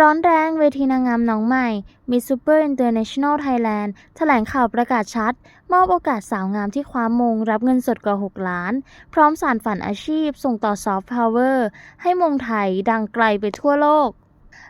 ร้อนแรงเวทีนางงามน้องใหม่ Miss Super International Thailand แถลงข่าวประกาศชัด มอบโอกาสสาวงามที่คว้ามงรับเงินสดกว่า 6 ล้าน พร้อมสารฝันอาชีพ ส่งต่อซอฟต์พาวเวอร์ให้มงไทยดังไกลไปทั่วโลก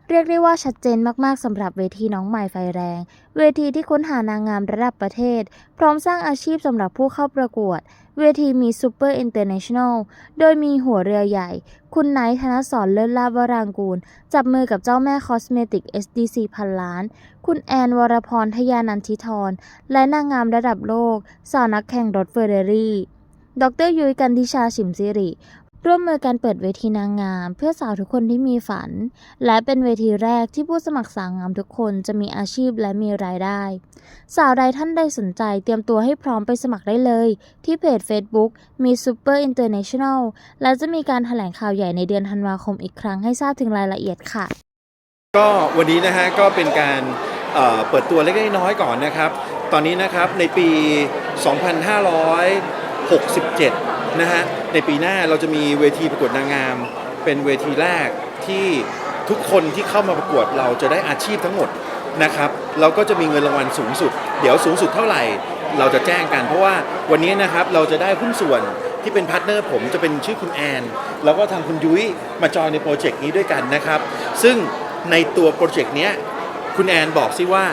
เรียกได้ว่าชัดเจนมากๆสำหรับเวทีน้องใหม่ไฟแรง เวทีที่ค้นหานางงามระดับประเทศ พร้อมสร้างอาชีพสำหรับผู้เข้าประกวด เวทีมี Super International โดยมีหัวเรือใหญ่ คุณไนท์ธนสรเลิศลาภวรางกูล จับมือกับเจ้าแม่คอสเมติก SDC พันล้าน คุณแอนวรพรทยานันทิธรและนางงามระดับโลก สาวนักแข่งรถเฟอร์เรรี่ดรยุ้ยกันทิชาฉิมซิริ ร่วมมือกันเปิดเวทีนางงาม เพื่อสาวทุกคนที่มีฝัน และเป็นเวทีแรกที่ผู้สมัครสาวงามทุกคนจะมีอาชีพและมีรายได้ สาวใดท่านใดสนใจเตรียมตัวให้พร้อมไปสมัครได้เลย ที่เพจ Facebook มี Super International และจะมีการแถลงข่าวใหญ่ในเดือนธันวาคมอีกครั้งให้ทราบถึงรายละเอียดค่ะ ก็วันนี้นะฮะก็เป็นการเอ่อเปิดตัวเล็กๆน้อยๆก่อนนะครับ ตอนนี้นะครับในปี 2567 นะฮะในปีหน้าเราจะมีเวทีประกวดนางงาม เป็นเวทีแรกที่ทุกคนที่เข้ามาประกวดเราจะได้อาชีพทั้งหมดนะครับเราก็จะมีเงินรางวัลสูงสุด เดี๋ยวสูงสุดเท่าไหร่ เราจะแจ้งกัน เพราะว่าวันนี้นะครับเราจะได้หุ้นส่วนที่เป็นพาร์ทเนอร์ผมจะเป็นชื่อคุณแอน แล้วก็ทางคุณยุ้ยมาจอยในโปรเจกต์นี้ด้วยกันนะครับ ซึ่งในตัวโปรเจกต์นี้คุณแอนบอกซิว่า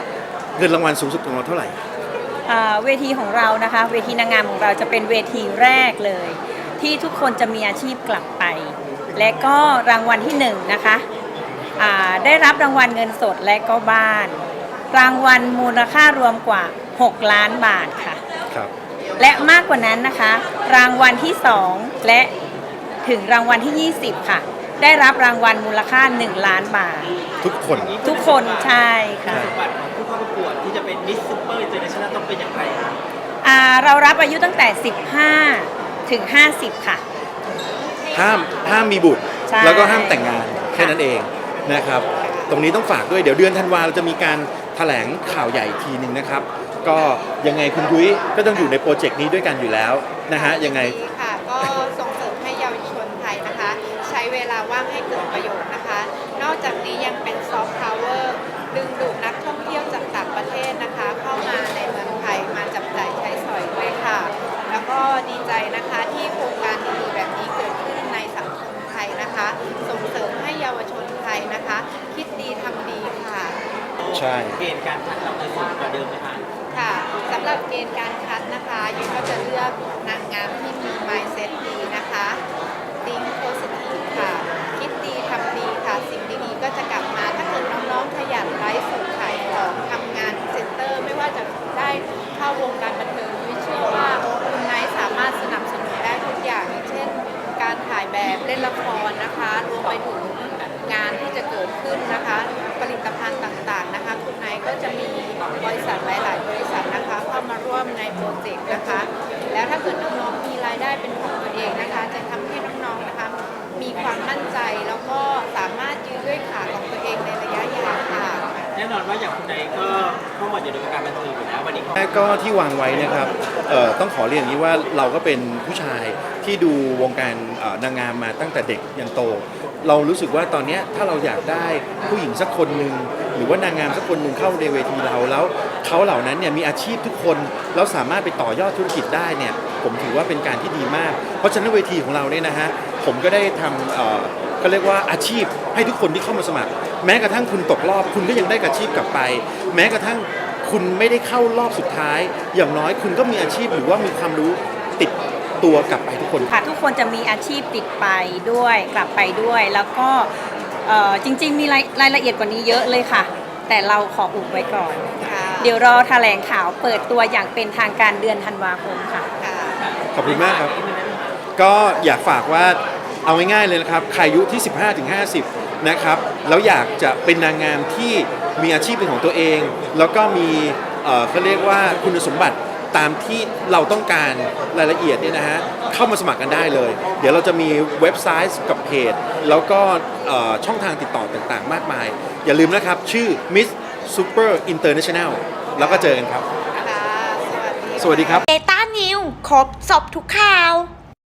เงินรางวัลสูงสุดของเราเท่าไหร่ เวทีของเรานะคะ เวทีนางงามของเราจะเป็นเวทีแรกเลย ที่ทุกคนจะมีอาชีพกลับไป และก็รางวัลที่หนึ่งนะคะอ่าได้รับรางวัลเงินสดและก็บ้าน รางวัลมูลค่ารวมกว่า 6 ล้านบาทค่ะครับและมากกว่านั้นนะคะ รางวัลที่ 2 และถึงรางวัลที่ 20 ค่ะ ได้รับรางวัลมูลค่า 1 ล้านบาท ทุกคน ทุกคนใช่ค่ะใช่สมบัติของผู้เข้าประกวดที่จะเป็นมิสซูเปอร์อินเตอร์เนชั่นแนลต้องเป็นอย่างไรครับอ่าเรารับอายุตั้งแต่ 15 ถึง 50 ค่ะ ห้ามห้ามมีบุตร ใช่ แล้วก็ห้ามแต่งงานแค่นั้นเองนะครับ ตรงนี้ต้องฝากด้วยเดี๋ยวเดือนธันวาเราจะมีการแถลงข่าวใหญ่อีกทีหนึ่งนะครับ ก็ยังไงคุณยุ้ยก็ต้องอยู่ในโปรเจกต์นี้ด้วยกันอยู่แล้วนะฮะยังไงดีค่ะก็ส่งเสริมให้เยาวชนไทยนะคะ ใช้เวลาว่างให้เกิดประโยชน์นะคะ นอกจากนี้ยังเป็นซอฟต์พาวเวอร์ดึงดูดนักท่องเที่ยวจากต่างประเทศนะคะ เข้ามาในเมืองไทยมาจับจ่ายใช้สอยด้วยค่ะ แล้วก็ดีใจนะคะที่โครงการดีๆแบบนี้เกิดขึ้นในสังคมไทยนะคะ ส่งเสริมให้เยาวชนไทยนะคะ คิดดีทำดีค่ะ ใช่ เกณฑ์การคัดเราจะมากกว่าเดิมไหมคะค่ะสำหรับเกณฑ์การคัดนะคะยุ้ยก็จะเลือกนางงามที่มี mindset ดีนะคะ think positive ค่ะ คิดดีทำดีค่ะ สิ่งดีๆก็จะกลับมา ถ้าเกิดน้องๆขยันไลฟ์สดขายของทำงานเซ็นเตอร์ ไม่ว่าจะได้ เข้าวงการบันเทิงยุ้ยเชื่อว่าคุณไนท์สามารถสนับสนุนได้ทุกอย่างอย่างเช่น การถ่ายแบบเล่นละครนะคะรวมไปถึงงานที่จะเกิดขึ้นนะคะ ผลิตภัณฑ์ต่างๆนะคะ คุณไนท์ก็จะมีบริษัทหลาย ๆ บริษัทนะคะเข้ามาร่วมในโปรเจกต์นะคะ แล้วถ้าเกิดน้องๆมีรายได้เป็นของตัวเองนะคะ จะทำให้น้องๆนะคะ มีความมั่นใจแล้วก็สามารถยืนด้วยขาของตัวเองในระยะยาวค่ะ แน่นอนว่าอย่างคุณใดก็เข้ามาอยู่ในวงการบันเทิงอยู่แล้ววันนี้ก็ก็ที่วางไว้นะครับเอ่อต้องขอเรียนอย่างนี้ว่าเราก็เป็นผู้ชายที่ดูวงการเอ่อนางงามมาตั้งแต่เด็กยันโต เรารู้สึกว่าตอนเนี้ยถ้าเราอยากได้ผู้หญิงสักคนหนึ่งหรือว่านางงามสักคนหนึ่งเข้าในเวทีเราแล้วเขาเหล่านั้นเนี่ยมีอาชีพทุกคนแล้วสามารถไปต่อยอดธุรกิจได้เนี่ยผมถือว่าเป็นการที่ดีมาก เพราะฉะนั้นเวทีของเราเนี่ยนะฮะผมก็ได้ทำเอ่อก็เรียกว่าอาชีพให้ทุกคนที่เข้ามาสมัคร แม้กระทั่งคุณตกรอบ คุณก็ยังได้อาชีพกลับไป แม้กระทั่งคุณไม่ได้เข้ารอบสุดท้าย อย่างน้อยคุณก็มีอาชีพหรือว่ามีความรู้ติดตัวกลับไปทุกคน ค่ะทุกคนจะมีอาชีพติดไปด้วยกลับไปด้วย แล้วก็เอ่อจริง ๆ มีรายรายละเอียดกว่านี้เยอะเลยค่ะ แต่เราขออุบไว้ก่อน ค่ะ เดี๋ยวรอแถลงข่าวเปิดตัวอย่างเป็นทางการเดือนธันวาคมค่ะ ค่ะ ขอบคุณมากครับ ก็อยากฝากว่า เอาง่ายๆเลยนะครับใครอายุที่ 15ถึง50 นะครับแล้วอยากจะเป็นนางงามที่มีอาชีพเป็นของตัวเอง แล้วก็มีเอ่อเขาเรียกว่าคุณสมบัติตามที่เราต้องการรายละเอียดเนี่ยนะฮะเข้ามาสมัครกันได้เลย เดี๋ยวเราจะมีเว็บไซต์กับเพจ แล้วก็เอ่อช่องทางติดต่อต่างๆ มากมาย อย่าลืมนะครับ ชื่อ Miss Super International แล้วก็เจอกันครับค่ะสวัสดีสวัสดีครับเบต้านิวครบสอบทุกข่าว